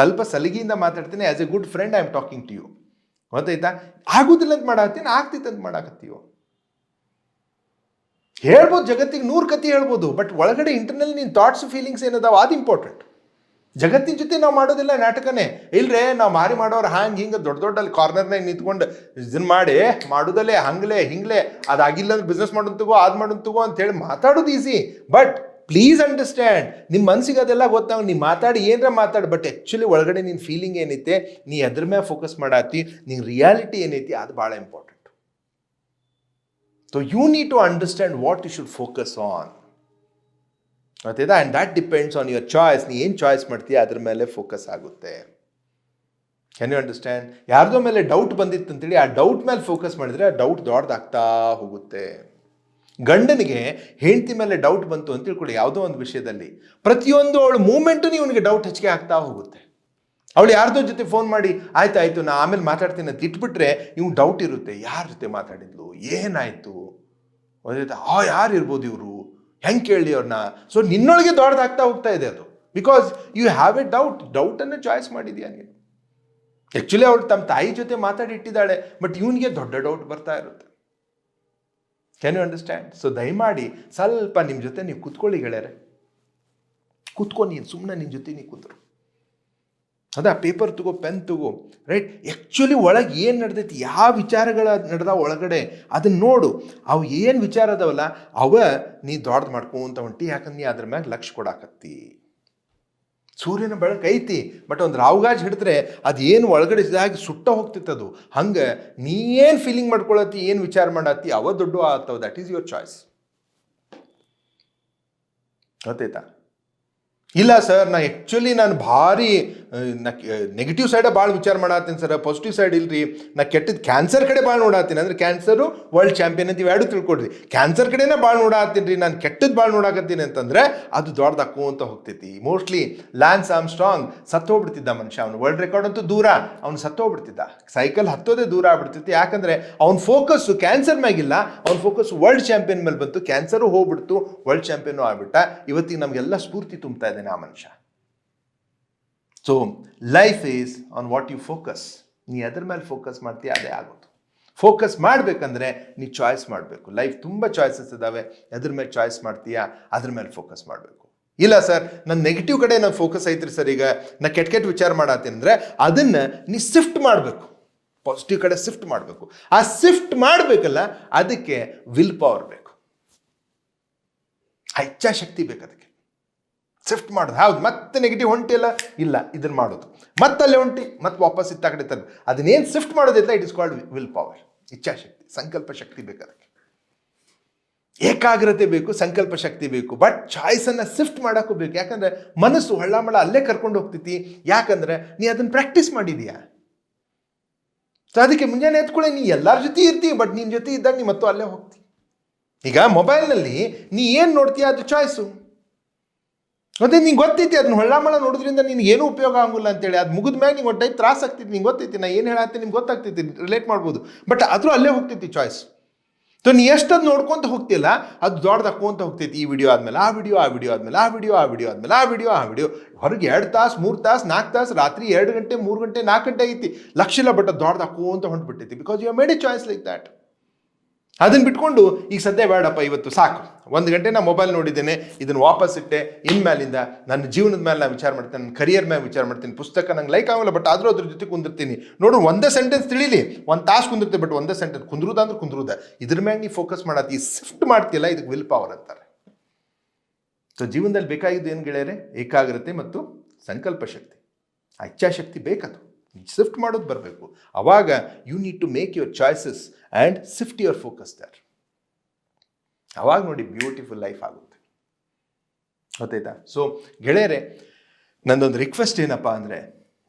ಸ್ವಲ್ಪ ಸಲಿಗೆಯಿಂದ ಮಾತಾಡ್ತೀನಿ as a good friend I am talking to you ಗೊತ್ತಾಯ್ತಾ? ಆಗುದಿಲ್ಲ ಅಂತ ಮಾಡಾಕತ್ತೀನಿ, ಆಗ್ತಿತ್ತು ಅಂತ ಮಾಡಾಕತ್ತೀವೋ ಹೇಳ್ಬೋದು, ಜಗತ್ತಿಗೆ ನೂರು ಕತೆ ಹೇಳ್ಬೋದು ಬಟ್ ಒಳಗಡೆ ಇಂಟರ್ನಲ್ ನಿನ್ನ ಥಾಟ್ಸ್ ಫೀಲಿಂಗ್ಸ್ ಏನದಾವ, ಅದು ಇಂಪಾರ್ಟೆಂಟ್ ಜಗತ್ತಿನ ಜೊತೆ ನಾವು ಮಾಡೋದಿಲ್ಲ ನಾಟಕನೇ. ಇಲ್ರೇ, ನಾವು ಮಾರಿ ಮಾಡೋರು ಹ್ಯಾಂಗೆ ಹಿಂಗೆ ದೊಡ್ಡ ದೊಡ್ಡ ಅಲ್ಲಿ ಕಾರ್ನರ್ನಾಗ ನಿಂತ್ಕೊಂಡು ಇದನ್ನ ಮಾಡಿ ಮಾಡೋದಲ್ಲೇ ಹಂಗ್ಲೆ, ಹಿಂಗ್ಲೆ, ಅದಾಗಿಲ್ಲ ಅಂದ್ರೆ ಬಿಸ್ನೆಸ್ ಮಾಡೋಂತಗೋ ಅದು ಮಾಡೋಂತಗೋ ಅಂತ ಹೇಳಿ ಮಾತಾಡೋದು ಈಸಿ ಬಟ್ ಪ್ಲೀಸ್ ಅಂಡರ್ಸ್ಟ್ಯಾಂಡ್ ನಿಮ್ಮ ಮನಸ್ಸಿಗೆ ಅದೆಲ್ಲ ಗೊತ್ತಾಗ ನೀ ಮಾತಾಡಿ, ಏನರ ಮಾತಾಡಿ. ಬಟ್ ಆ್ಯಕ್ಚುಲಿ ಒಳಗಡೆ ನಿನ್ನ ಫೀಲಿಂಗ್ ಏನೈತೆ? ನೀ ಅದ್ರ ಮೇಲೆ ಫೋಕಸ್ ಮಾಡಾತಿ. ನಿನ್ನ ರಿಯಾಲಿಟಿ ಏನೈತಿ? ಅದು ಭಾಳ important so you need to understand what you should focus on ಗೊತ್ತಿದೆ and that depends on your choice ನೀ ಏನು ಚಾಯ್ಸ್ ಮಾಡ್ತೀಯ? ಅದ್ರ ಮೇಲೆ ಫೋಕಸ್ ಆಗುತ್ತೆ. ಕ್ಯಾನ್ ಯು ಅಂಡರ್ಸ್ಟ್ಯಾಂಡ್ ಯಾರ್ದೋ ಮೇಲೆ ಡೌಟ್ ಬಂದಿತ್ತು ಅಂತೇಳಿ ಆ ಡೌಟ್ ಮೇಲೆ ಫೋಕಸ್ ಮಾಡಿದ್ರೆ ಆ ಡೌಟ್ ದೊಡ್ಡದಾಗ್ತಾ ಹೋಗುತ್ತೆ. ಗಂಡನಿಗೆ ಹೆಂಡತಿ ಮೇಲೆ ಡೌಟ್ ಬಂತು ಅಂತ ತಿಳ್ಕೊಳ್ಳಿ, ಯಾವುದೋ ಒಂದು ವಿಷಯದಲ್ಲಿ. ಪ್ರತಿಯೊಂದು ಅವಳ ಮೂಮೆಂಟು ಇವನಿಗೆ ಡೌಟ್ ಹೆಚ್ಚಿಗೆ ಆಗ್ತಾ ಹೋಗುತ್ತೆ. ಅವಳು ಯಾರ್ದೋ ಜೊತೆ ಫೋನ್ ಮಾಡಿ, ಆಯ್ತು ಆಯ್ತು, ನಾ ಆಮೇಲೆ ಮಾತಾಡ್ತೀನಿ ಅಂತ ಇಟ್ಬಿಟ್ರೆ ಇವ್ನು ಡೌಟ್ ಇರುತ್ತೆ. ಯಾರ ಜೊತೆ ಮಾತಾಡಿದ್ಲು? ಏನಾಯ್ತು? ಗೊತ್ತಾಯ್ತಾ ಆ, ಯಾರು ಇರ್ಬೋದು ಇವರು? ಹೆಂಗೆ ಕೇಳಿ ಅವ್ರನ್ನ ಸೊ ನಿನ್ನೊಳಗೆ ದೊಡ್ಡದಾಗ್ತಾ ಹೋಗ್ತಾ ಇದೆ ಅದು. Because you have a doubt ಡೌಟನ್ನು choice ಮಾಡಿದ್ಯಾ ನೀನು? ಆ್ಯಕ್ಚುಲಿ ಅವಳು ತಮ್ಮ ತಾಯಿ ಜೊತೆ ಮಾತಾಡಿ ಇಟ್ಟಿದ್ದಾಳೆ ಬಟ್ ಇವನಿಗೆ ದೊಡ್ಡ ಡೌಟ್ ಬರ್ತಾ ಇರುತ್ತೆ. ಕ್ಯಾನ್ ಯು ಅಂಡರ್ಸ್ಟ್ಯಾಂಡ್ ಸೊ ದಯಮಾಡಿ ಸ್ವಲ್ಪ ನಿಮ್ಮ ಜೊತೆ ನೀವು ಕೂತ್ಕೊಳ್ಳಿ ಗೆಳೆಯರೆ. ಕೂತ್ಕೊ ನೀನು ಸುಮ್ಮನೆ ನಿನ್ನ ಜೊತೆ ನೀವು ಕೂತರು. ಅದ ಪೇಪರ್ ತಗೋ ಪೆನ್ ತಗೋ ರೈಟ್ ಆ್ಯಕ್ಚುಲಿ ಒಳಗೆ ಏನು ನಡೆದೈತಿ, ಯಾವ ವಿಚಾರಗಳ ನಡೆದ ಒಳಗಡೆ ಅದನ್ನ ನೋಡು. ಅವು ಏನು ವಿಚಾರ ಅದಾವಲ್ಲ, ಅವ ನೀ ದೊಡ್ಡದು ಮಾಡ್ಕೊಂತ ಹೊಂಟಿ ಯಾಕಂದ್ರೆ ನೀ ಅದ್ರ ಮ್ಯಾಗ ಲಕ್ಷ್ಯ ಕೊಡಾಕತ್ತಿ. ಸೂರ್ಯನ ಬೆಳಕು ಬಟ್ ಒಂದು ರಾವ್ಗಾಜ್ ಹಿಡಿದ್ರೆ ಅದು ಏನು ಒಳಗಡೆ ಇದಾಗಿ ಸುಟ್ಟ ಹೋಗ್ತಿತ್ತು ಅದು. ಹಂಗೆ ನೀ ಏನು ಫೀಲಿಂಗ್ ಮಾಡ್ಕೊಳತ್ತಿ, ಏನು ವಿಚಾರ ಮಾಡತ್ತಿ, ಅವ ದೊಡ್ಡ ಆತವ. ದಟ್ ಈಸ್ ಯುವರ್ ಚಾಯ್ಸ್ ಗೊತ್ತಾಯ್ತಾ? ಇಲ್ಲ ಸರ್, ನಾ ಆ್ಯಕ್ಚುಲಿ ನಾನು ಭಾರಿ ನಾ ನೆಗೆಟಿವ್ ಸೈಡೇ ಭಾಳ ವಿಚಾರ ಮಾಡತ್ತೀನಿ ಸರ್. ಪಾಸಿಟಿವ್ ಸೈಡ್ ಇಲ್ರಿ, ನಾ ಕೆಟ್ಟದ್ದು ಕ್ಯಾನ್ಸರ್ ಕಡೆ ಭಾಳ ನೋಡಾತ್ತೀನಿ. ಅಂದ್ರೆ ಕ್ಯಾನ್ಸರು ವರ್ಲ್ಡ್ ಚಾಂಪಿಯನ್ ಅಂತ ಇವೆರಡು ತಿಳ್ಕೊಡ್ರಿ ಕ್ಯಾನ್ಸರ್ ಕಡೆನೇ ಭಾಳ ನೋಡತ್ತೀನಿ ರೀ, ನಾನು ಕೆಟ್ಟದ್ದು ಭಾಳ ನೋಡಾಕತ್ತೀನಿ ಅಂತಂದ್ರೆ ಅದು ದೊಡ್ಡದಾಕು ಅಂತ ಹೋಗ್ತೈತಿ. ಮೋಸ್ಟ್ಲಿ ಲ್ಯಾನ್ಸ್ ಆಮ್ ಸ್ಟ್ರಾಂಗ್ ಸತ್ತೋಗ್ಬಿಡ್ತಿದ್ದ ಮನುಷ್ಯ. ಅವನು ವರ್ಲ್ಡ್ ರೆಕಾರ್ಡ್ ಅಂತೂ ದೂರ, ಅವ್ನು ಸತ್ತೋಗ್ಬಿಡ್ತಿದ್ದ ಸೈಕಲ್ ಹತ್ತೋದೇ ದೂರ ಆಗ್ಬಿಡ್ತೈತಿ ಯಾಕಂದರೆ ಅವ್ನ ಫೋಕಸ್ಸು ಕ್ಯಾನ್ಸರ್ ಮ್ಯಾಗಿಲ್ಲ, ಅವ್ನ ಫೋಕಸ್ ವರ್ಲ್ಡ್ ಚಾಂಪಿಯನ್ ಮೇಲೆ ಬಂತು. ಕ್ಯಾನ್ಸರು ಹೋಗ್ಬಿಡ್ತು ವರ್ಲ್ಡ್ ಚಾಂಪಿಯನ್ ಆಗ್ಬಿಟ್ಟ. ಇವತ್ತಿಗೆ ನಮಗೆಲ್ಲ ಸ್ಫೂರ್ತಿ ತುಂಬ್ತಾ ಇದ್ದಾನೆ ಆ ಮನುಷ್ಯ. So life is on what you focus ನೀ ಅದ್ರ ಮೇಲೆ ಫೋಕಸ್ ಮಾಡ್ತೀಯ, ಅದೇ ಆಗೋದು. ಫೋಕಸ್ ಮಾಡಬೇಕಂದ್ರೆ ನೀ ಚಾಯ್ಸ್ ಮಾಡಬೇಕು. ಲೈಫ್ ತುಂಬ ಚಾಯ್ಸಸ್ ಇದ್ದಾವೆ ಅದ್ರ ಮೇಲೆ ಚಾಯ್ಸ್ ಮಾಡ್ತೀಯಾ, ಅದ್ರ ಮೇಲೆ ಫೋಕಸ್ ಮಾಡಬೇಕು. ಇಲ್ಲ ಸರ್ ನನ್ನ ನೆಗೆಟಿವ್ ಕಡೆ ನಾನು ಫೋಕಸ್ ಐತ್ರಿ ಸರ್ ಈಗ. ನಾ ಕೆಟ್ಟ ಕೆಟ್ಟ ವಿಚಾರ ಮಾಡತ್ತೀನಿ ಅಂದರೆ ಅದನ್ನು ನೀ ಶಿಫ್ಟ್ ಮಾಡಬೇಕು. ಪಾಸಿಟಿವ್ ಕಡೆ ಶಿಫ್ಟ್ ಮಾಡಬೇಕು. ಆ ಶಿಫ್ಟ್ ಮಾಡಬೇಕಲ್ಲ, ಅದಕ್ಕೆ ವಿಲ್ ಪವರ್ ಬೇಕು. ಆ ಇಚ್ಛಾಶಕ್ತಿ ಬೇಕು ಅದಕ್ಕೆ. ಶಿಫ್ಟ್ ಮಾಡೋದು. ಹೌದು, ಮತ್ತೆ ನೆಗೆಟಿವ್ ಹೊಂಟಿಲ್ಲ ಇಲ್ಲ, ಇದನ್ನು ಮಾಡೋದು. ಮತ್ತೆ ಅಲ್ಲೇ ಹೊಂಟಿ ಮತ್ತೆ ವಾಪಸ್ ಇತ್ತ ಕಡೆ ತಂದು ಅದನ್ನೇನು ಶಿಫ್ಟ್ ಮಾಡೋದಿಲ್ಲ it is called will power ಇಚ್ಛಾಶಕ್ತಿ ಸಂಕಲ್ಪ ಶಕ್ತಿ ಬೇಕು ಅದಕ್ಕೆ. ಏಕಾಗ್ರತೆ ಬೇಕು, ಸಂಕಲ್ಪ ಶಕ್ತಿ ಬೇಕು. ಬಟ್ ಚಾಯ್ಸನ್ನು ಶಿಫ್ಟ್ ಮಾಡೋಕ್ಕೂ ಬೇಕು. ಯಾಕಂದ್ರೆ ಮನಸ್ಸು ಹಳ್ಳಮಳ ಅಲ್ಲೇ ಕರ್ಕೊಂಡು ಹೋಗ್ತೈತಿ. ಯಾಕಂದ್ರೆ ನೀ ಅದನ್ನು ಪ್ರಾಕ್ಟೀಸ್ ಮಾಡಿದೀಯಾ? ಸೊ ಅದಕ್ಕೆ ಮುಂಜಾನೆ ಎತ್ಕೊಳ್ಳಿ ನೀ ಎಲ್ಲರ ಜೊತೆ ಇರ್ತೀವಿ ಬಟ್ ನಿನ್ನ ಜೊತೆ ಇದ್ದಾಗ ನೀ ಮತ್ತು ಅಲ್ಲೇ ಹೋಗ್ತಿ. ಈಗ ಮೊಬೈಲ್ನಲ್ಲಿ ನೀ ಏನು ನೋಡ್ತೀಯ ಅದು ಚಾಯ್ಸು ಮತ್ತೆ ನಿಂಗೆ ಗೊತ್ತೈತಿ ಅದನ್ನ ಹೊಳ್ಳಾಮಳ ನೋಡೋದ್ರಿಂದ ನಿನ್ಗೆ ಏನೂ ಉಪಯೋಗ ಆಗಂಗಿಲ್ಲ ಅಂತೇಳಿ. ಅದು ಮುಗಿದ ಮೇಲೆ ನಿಂಗೆ ಒಂದು ಟೈಪ್ ತ್ರಾಸ ಆಗ್ತೈತಿ ನಿಂಗೆ ಗೊತ್ತೈತಿ, ನಾ ಏನು ಹೇಳತ್ತೆ ನಿಮ್ಗೆ ಗೊತ್ತಾಗ್ತೈತಿ ರಿಲೇಟ್ ಮಾಡ್ಬೋದು. ಬಟ್ ಆದರೂ ಅಲ್ಲೇ ಹೋಗ್ತೈತಿ ಚಾಯ್ಸ್ ಸೊ ನೀ ಎಷ್ಟದು ನೋಡ್ಕೊಂತ ಹೋಗ್ತಿಲ್ಲ ಅದು ದೊಡ್ಡದಾಕೊಂತ ಹೋಗ್ತೈತಿ, ಈ ವಿಡಿಯೋ ಆದ್ಮೇಲೆ, ಆ ವಿಡಿಯೋ ಆ ವಿಡಿಯೋ ಆದ್ಮೇಲೆ, ಆ ವಿಡಿಯೋ ಆ ವಿಡಿಯೋ ಆದ್ಮೇಲೆ, ಆ ವಿಡಿಯೋ ಆ ವಿಡಿಯೋ ಹೊರಗೆ ಎರಡು ತಾಸು, ಮೂರು ತಾಸು ನಾಲ್ಕು ತಾಸು, ರಾತ್ರಿ ಎರಡು ಗಂಟೆ, ಮೂರು ಗಂಟೆ ನಾಲ್ಕು ಗಂಟೆ ಐತಿ ಲಕ್ಷ ಇಲ್ಲ ಬಟ್ ದೊಡ್ಡದಾಕೊಂತ ಹೊಂಟ್ಬಿಟ್ಟೈತಿ because you made a choice like that ಅದನ್ನ ಬಿಟ್ಕೊಂಡು ಈಗ ಸದ್ಯ ಬೇಡಪ್ಪ ಇವತ್ತು, ಸಾಕು. ಒಂದು ಗಂಟೆ ನಾ ಮೊಬೈಲ್ ನೋಡಿದ್ದೇನೆ ಇದನ್ನು ವಾಪಸ್ ಇಟ್ಟೆ ಇನ್ಮೇಲಿಂದ ನನ್ನ ಜೀವನದ ಮೇಲೆ ನಾನು ವಿಚಾರ ಮಾಡ್ತೇನೆ, ನನ್ನ ಕರಿಯರ್ ಮೇಲೆ ವಿಚಾರ ಮಾಡ್ತೀನಿ, ಪುಸ್ತಕ ನಂಗೆ ಲೈಕ್ ಆಗೋಲ್ಲ ಬಟ್ ಆದರೂ ಅದ್ರ ಜೊತೆ ಕುಂದಿರ್ತೀನಿ. ನೋಡು, ಒಂದೇ ಸೆಂಟೆನ್ಸ್ ತಿಳಿಲಿ. ಒಂದು ತಾಸು ಕುಂದಿರ್ತೀನಿ ಬಟ್ ಒಂದೇ ಸೆಂಟೆನ್ಸ್ ಕುಂದ್ರುದಂದ್ರೆ ಕುಂದ್ರುದ. ಇದ್ರ ಮ್ಯಾಗ ನೀ ಫೋಕಸ್ ಮಾಡತ್ತಿ ಶಿಫ್ಟ್ ಮಾಡ್ತಿಲ್ಲ ಇದಕ್ಕೆ ವಿಲ್ ಪವರ್ ಅಂತಾರೆ. ಸೊ ಜೀವನದಲ್ಲಿ ಬೇಕಾಗಿದ್ದು ಏನು ಗೆಳೆಯರೆ? ಏಕಾಗ್ರತೆ ಮತ್ತು ಸಂಕಲ್ಪ ಶಕ್ತಿ. ಆ ಇಚ್ಛಾಶಕ್ತಿ ಬೇಕದು. ಶಿಫ್ಟ್ ಮಾಡೋದು ಬರಬೇಕು. ಅವಾಗ you need to make your choices and shift your focus there ಅವಾಗ ನೋಡಿ ಬ್ಯೂಟಿಫುಲ್ ಲೈಫ್ ಆಗುತ್ತೆ. ಗೊತ್ತಾಯ್ತಾ? ಸೊ ಗೆಳೆಯರೆ, ನಂದೊಂದು ರಿಕ್ವೆಸ್ಟ್ ಏನಪ್ಪ ಅಂದರೆ,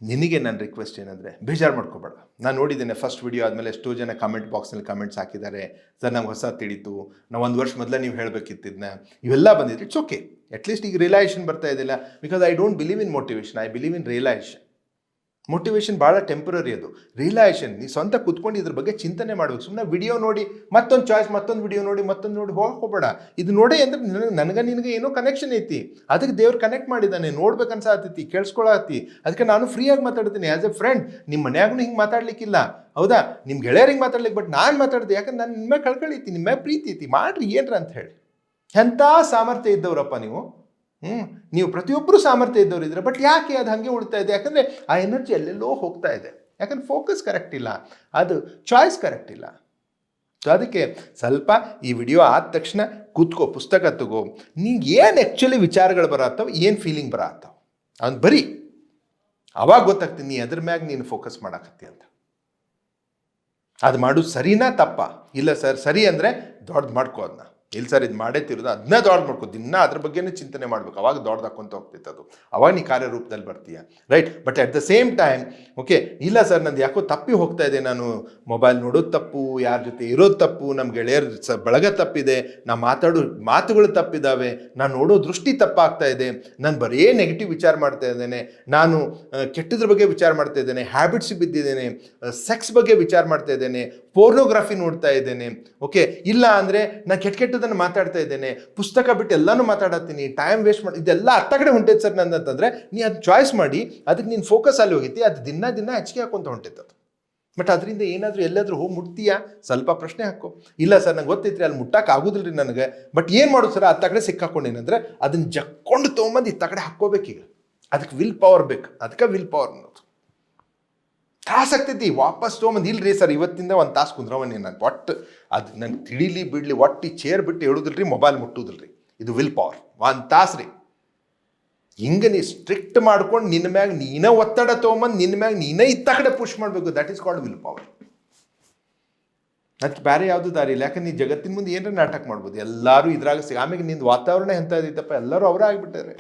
ನಿನಗೆ ನನ್ನ ರಿಕ್ವೆಸ್ಟ್ ಏನಂದರೆ, ಬೇಜಾರು ಮಾಡ್ಕೋಬೇಡ. ನಾನು ನೋಡಿದ್ದೇನೆ ಫಸ್ಟ್ ವಿಡಿಯೋ ಆದಮೇಲೆ ಎಷ್ಟೋ ಜನ ಕಮೆಂಟ್ ಬಾಕ್ಸ್ನಲ್ಲಿ ಕಮೆಂಟ್ಸ್ ಹಾಕಿದ್ದಾರೆ. ಸರ್ ನಮ್ಗೆ ಹೊಸ ತಿಳಿತು. ನಾವು ಒಂದು ವರ್ಷ ಮೊದಲೇ ನೀವು ಹೇಳಬೇಕಿತ್ತಿದ್ನ. ಇವೆಲ್ಲ ಬಂದಿದೆ. ಇಟ್ಸ್ ಓಕೆ ಅಟ್ಲೀಸ್ಟ್ ಈಗ ರಿಯಲೈಸೇಷನ್ ಬರ್ತಾ ಇದ್ದಿಲ್ಲ because I don't believe in motivation I believe in realisation motivation ಭಾಳ ಟೆಂಪ್ರರಿ ಅದು. ರಿಯಲೈಸೇಷನ್ ನೀ ಸ್ವಂತ ಕುತ್ಕೊಂಡು ಇದ್ರ ಬಗ್ಗೆ ಚಿಂತನೆ ಮಾಡಬೇಕು. ಸುಮ್ಮನೆ ವಿಡಿಯೋ ನೋಡಿ, ಮತ್ತೊಂದು ಚಾಯ್ಸ್ ಮತ್ತೊಂದು ವಿಡಿಯೋ ನೋಡಿ, ಮತ್ತೊಂದು ನೋಡಿ ಹೋಗ್ಕೋಬೇಡ ಇದು ನೋಡೇ ಅಂದ್ರೆ ನನಗೆ ನನಗೆ ನಿನಗೆ ಏನೋ ಕನೆಕ್ಷನ್ ಐತಿ. ಅದಕ್ಕೆ ದೇವ್ರು ಕನೆಕ್ಟ್ ಮಾಡಿದ್ದಾನೆ. ನೋಡ್ಬೇಕು ಅನ್ಸಾತೈತಿ, ಕೇಳಿಸ್ಕೊಳತಿ. ಅದಕ್ಕೆ ನಾನು ಫ್ರೀಯಾಗಿ ಮಾತಾಡ್ತೀನಿ. ಆ್ಯಸ್ ಎ ಫ್ರೆಂಡ್ ನಿಮ್ಮ ಮನ್ಯಾಗೂ ಹಿಂಗೆ ಮಾತಾಡ್ಲಿಕ್ಕಿಲ್ಲ. ಹೌದಾ? ನಿಮ್ಮ ಗೆಳೆಯರಿಗೆ ಮಾತಾಡ್ಲಿಕ್ಕೆ ಬಟ್ ನಾನು ಮಾತಾಡ್ದೆ. ಯಾಕಂದ್ರೆ ನಾನು ನಿಮ್ಮ ಕಳ್ಕೊಳೈತಿ ನಿಮ್ಮ ಪ್ರೀತಿ ಐತಿ. ಮಾಡ್ರಿ ಏನ್ರ ಅಂತ ಹೇಳಿ. ಎಂಥ ಸಾಮರ್ಥ್ಯ ಇದ್ದವರಪ್ಪ ನೀವು? ಹ್ಞೂ ನೀವು ಪ್ರತಿಯೊಬ್ಬರು ಸಾಮರ್ಥ್ಯ ಇದ್ದವರು ಇದ್ರೆ ಬಟ್ ಯಾಕೆ ಅದು ಹಾಗೆ ಉಳ್ತಾ ಇದೆ? ಯಾಕಂದರೆ ಆ ಎನರ್ಜಿ ಎಲ್ಲೆಲ್ಲೋ ಹೋಗ್ತಾ ಇದೆ. ಯಾಕಂದ್ರೆ ಫೋಕಸ್ ಕರೆಕ್ಟ್ ಇಲ್ಲ. ಅದು ಚಾಯ್ಸ್ ಕರೆಕ್ಟ್ ಇಲ್ಲ. ಸೊ ಅದಕ್ಕೆ ಸ್ವಲ್ಪ ಈ ವಿಡಿಯೋ ಆದ ತಕ್ಷಣ ಕೂತ್ಕೋ, ಪುಸ್ತಕ ತಗೋ. ನಿಂಗೆ ಏನು ಆ್ಯಕ್ಚುಲಿ ವಿಚಾರಗಳು ಬರತ್ತವ ಏನು ಫೀಲಿಂಗ್ ಬರತ್ತವ ಅವ್ನು ಬರೀ. ಅವಾಗ ಗೊತ್ತಾಗ್ತೀನಿ ನೀ ಅದ್ರ ಮ್ಯಾಗ ನೀನು ಫೋಕಸ್ ಮಾಡಾಕತ್ತಿ ಅಂತ. ಅದು ಮಾಡೋದು ಸರಿನಾ ತಪ್ಪ? ಇಲ್ಲ ಸರ್, ಸರಿ ಅಂದರೆ ದೊಡ್ಡದು ಮಾಡ್ಕೋ ಅದನ್ನ ಇಲ್ಲ ಸರ್ ಇದು ಮಾಡೇ ತಿರೋದು? ಅದನ್ನ ದೊಡ್ಡ ಮಾಡ್ಕೋ ದಿನ ಅದ್ರ ಬಗ್ಗೆನೇ ಚಿಂತನೆ ಮಾಡ್ಬೇಕು. ಅವಾಗ ದೊಡ್ಡದಾಕೊಂತ ಹೋಗ್ತಿತ್ತು ಅದು. ಅವಾಗ ನೀ ಕಾರ್ಯರೂಪದಲ್ಲಿ ಬರ್ತೀಯ, right? But at the same time, okay, ಇಲ್ಲ ಸರ್, ನಂದು ಯಾಕೋ ತಪ್ಪಿ ಹೋಗ್ತಾ ಇದೆ ನಾನು. ಮೊಬೈಲ್ ನೋಡೋದು ತಪ್ಪು, ಯಾರ ಜೊತೆ ಇರೋದು ತಪ್ಪು ನಮ್ಮ ಗೆಳೆಯರ ಸ ಬಳಗ ತಪ್ಪಿದೆ, ನಾ ಮಾತಾಡೋ ಮಾತುಗಳು ತಪ್ಪಿದ್ದಾವೆ ನಾನು ನೋಡೋ ದೃಷ್ಟಿ ತಪ್ಪಾಗ್ತಾ ಇದೆ, ನಾನು ಬರೀ ನೆಗೆಟಿವ್ ವಿಚಾರ ಮಾಡ್ತಾ ಇದ್ದೇನೆ, ನಾನು ಕೆಟ್ಟದ್ರ ಬಗ್ಗೆ ವಿಚಾರ ಮಾಡ್ತಾ ಇದ್ದೇನೆ, ಹ್ಯಾಬಿಟ್ಸ್ ಬಿದ್ದಿದ್ದೇನೆ ಸೆಕ್ಸ್ ಬಗ್ಗೆ ವಿಚಾರ ಮಾಡ್ತಾ ಇದ್ದೇನೆ, ಪೋರ್ನೋಗ್ರಫಿ ನೋಡ್ತಾ ಇದ್ದೇನೆ, ಓಕೆ, ಇಲ್ಲ ಅಂದರೆ ನಾನು ಕೆಟ್ಟ ಕೆಟ್ಟದನ್ನು ಮಾತಾಡ್ತಾ ಇದ್ದೇನೆ. ಪುಸ್ತಕ ಬಿಟ್ಟು ಎಲ್ಲಾನು ಮಾತಾಡತ್ತೀನಿ. ಟೈಮ್ ವೇಸ್ಟ್ ಮಾಡಿ, ಇದೆಲ್ಲ ಅತ್ತ ಕಡೆ ಹೊಂಟೈತೆ ಸರ್ ನಂದಂತಂದ್ರೆ, ನೀ ಅದು ಚಾಯ್ಸ್ ಮಾಡಿ ಅದಕ್ಕೆ ನೀನು ಫೋಕಸ್ ಅಲ್ಲಿ ಹೋಗಿತಿ ಅದು ದಿನ ದಿನ ಹೆಚ್ಚಿಗೆ ಹಾಕೊಂತ ಹೊಂಟೈತೆ ಅದು. ಬಟ್ ಅದರಿಂದ ಏನಾದರೂ ಎಲ್ಲಾದರೂ ಹೋಗಿ ಮುಟ್ತೀಯಾ? ಸ್ವಲ್ಪ ಪ್ರಶ್ನೆ ಹಾಕು. ಇಲ್ಲ ಸರ್, ನಂಗೆ ಗೊತ್ತೈತ್ರಿ, ಅಲ್ಲಿ ಮುಟ್ಟಕ್ಕೆ ಆಗೋದಿಲ್ಲ ರೀ ನನಗೆ. ಬಟ್ ಏನು ಮಾಡೋದು ಸರ್ ಅತ್ತ ಕಡೆ ಸಿಕ್ಕಾಕೊಂಡೇನಂದ್ರೆ ಅದನ್ನ ಜಕ್ಕೊಂಡು ತೊಗೊಂಬಂದು ಇತ್ತ ಕಡೆ ಹಾಕ್ಕೋಬೇಕೀಗ. ಅದಕ್ಕೆ ವಿಲ್ ಪವರ್ ಬೇಕು. ಅದಕ್ಕೆ ವಿಲ್ ಪವರ್ ಅನ್ನೋದು. ತ್ರಾಸ ಆಗ್ತೈತಿ ವಾಪಸ್ ತೊಗೊಂಬಂದು ರೀ ಸರ್, ಇವತ್ತಿಂದ ಒಂದು ತಾಸು ಕುಂದ್ರವನ್ನೇ ನಾನು. ಒಟ್ಟು ಅದು ನಂಗೆ ತಿಳಿಲಿ ಬಿಡಲಿ, ಒಟ್ಟು ಚೇರ್ ಬಿಟ್ಟು ಹೇಳೋದಿಲ್ರಿ ಮೊಬೈಲ್ ಮುಟ್ಟೋದಿಲ್ರಿ. ಇದು ವಿಲ್ ಪವರ್ ಒಂದು ತಾಸು ರೀ. ಹಿಂಗೆ ನೀ ಸ್ಟ್ರಿಕ್ಟ್ ಮಾಡ್ಕೊಂಡು ನಿನ್ನ ಮ್ಯಾಗ ನೀನೇ ಒತ್ತಡ ತೊಗೊಂಬಂದು ನಿನ್ನ ಮ್ಯಾಗ ನೀನೇ ಇತ್ತ ಕಡೆ ಪುಷ್ ಮಾಡಬೇಕು. That is called will power ಮತ್ತು ಬೇರೆ ಯಾವುದು ದಾರಿ ಇಲ್ಲ. ಯಾಕಂದ್ರೆ ನೀ ಜಗತ್ತಿನ ಮುಂದೆ ಏನಾರ ನಾಟಕ ಮಾಡ್ಬೋದು. ಎಲ್ಲರೂ ಇದ್ರಾಗ ಸಿಗ ಆಮೇಲೆ ನಿಂದು ವಾತಾವರಣ ಇದ್ದಪ್ಪ ಎಲ್ಲರೂ ಅವರೇ ಆಗಿಬಿಟ್ಟಾರೆ.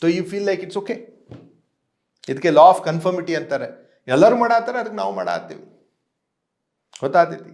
So you feel like it's okay ಇದಕ್ಕೆ ಲಾ ಆಫ್ ಕನ್ಫರ್ಮಿಟಿ ಅಂತಾರೆ. ಎಲ್ಲರೂ ಮಾಡಾತಾರೆ ಅದಕ್ಕೆ ನಾವು ಮಾಡಾತ್ತೀವಿ. ಗೊತ್ತಾಗ್ತೈತಿ?